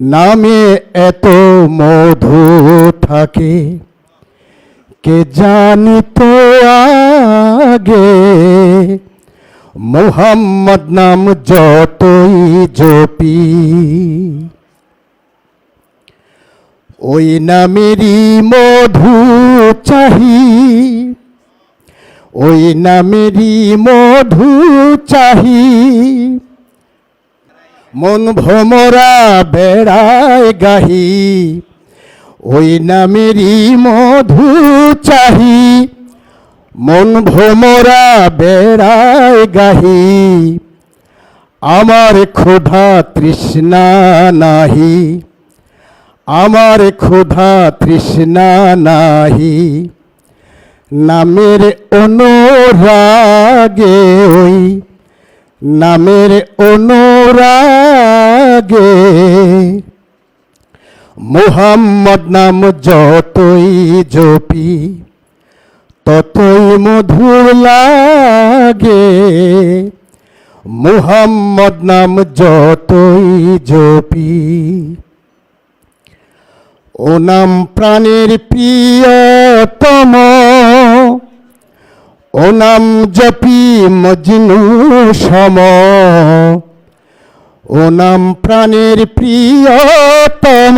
নামে এত মধু থাকে। কে জানিত আগে? মোহাম্মদ নাম যতই জপি। ওই নামেরই মধু চাহি। ওই নামেরই মধু চাহি। মন ভ্রমরা বেড়ায় গাহি, ওই নামেরই মধু চাহি। মন ভ্রমরা বেড়ায় গাহি, আমার ক্ষুধা তৃষ্ণা নাহি, আমার ক্ষুধা তৃষ্ণা নাহি। নামের অনুরাগে ওই নামের অনুরাগে। মোহাম্মদ নাম যতই জপি, ততই মধুর লাগে। মোহাম্মদ নাম যতই জপি, ও নাম প্রাণের প্রিয়তম। ও নাম জপি মজনু সম। ও নাম প্রাণের প্রিয়তম।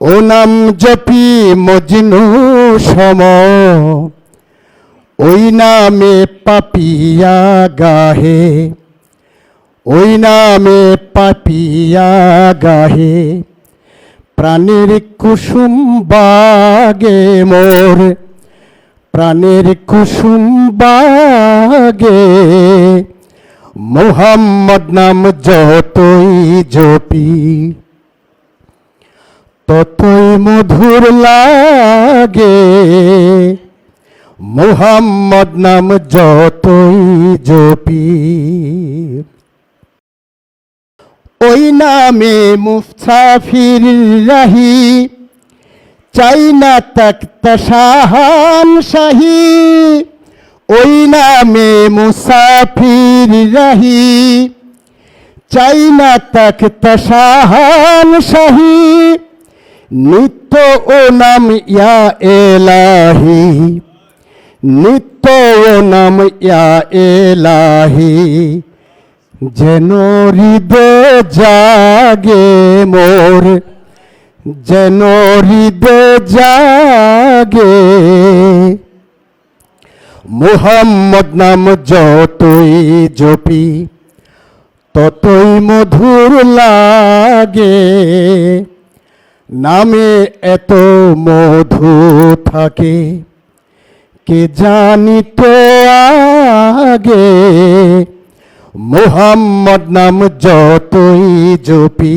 ও নাম জপি মজনু সম। ওই নামে পাপিয়া গাহে। ওই নামে পাপিয়া গাহে। প্রাণের কুসুম বাগে মোর। প্রাণের কুসুম বাগে, মোহাম্মদ নাম যতই জপি, ততই মধুর লাগে। মোহাম্মদ নাম যতই জপি, ওই নামে মুফসাফির রাহি চাই না তক্ত শাহান শাহী। ওই নামে মুসাফির রাহি। চাই না তক্ত শাহান শাহী। নিত্য ও নাম ইয়া এলাহি। নিত্য ও নাম ইয়া এলাহি। যেন হৃদয় জাগে মোর। যেন হৃদয় জাগে মোহাম্মদ নাম যতই জপি, ততই মধুর লাগে। নামে এত মধু থাকে, কে জানিত আগে? মোহাম্মদ নাম যতই জপি